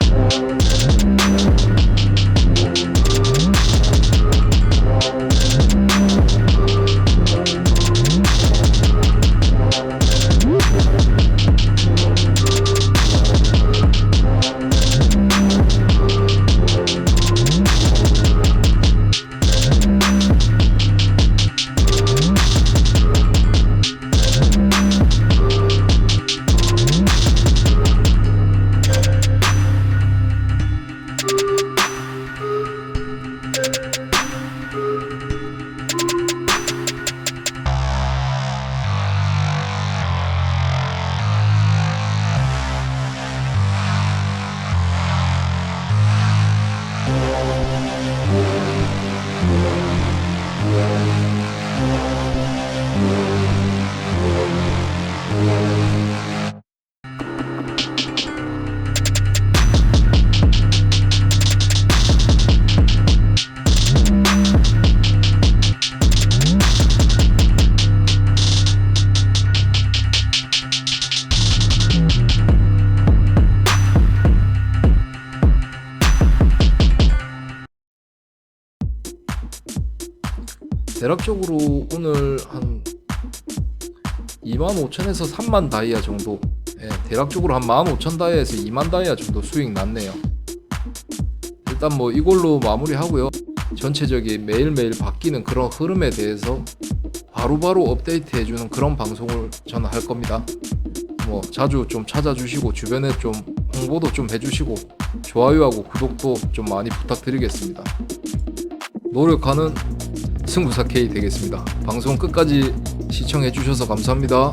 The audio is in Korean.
Thank 대략적으로 오늘 한 25,000에서 3만 다이아 정도. 예, 대략적으로 한 15,000 다이아에서 2만 다이아 정도 수익 났네요. 일단 뭐 이걸로 마무리하고요. 전체적인 매일매일 바뀌는 그런 흐름에 대해서 바로바로 업데이트 해주는 그런 방송을 저는 할 겁니다. 뭐 자주 좀 찾아주시고 주변에 좀 홍보도 좀 해주시고 좋아요하고 구독도 좀 많이 부탁드리겠습니다. 노력하는 승부사 K 되겠습니다. 방송 끝까지 시청해 주셔서 감사합니다.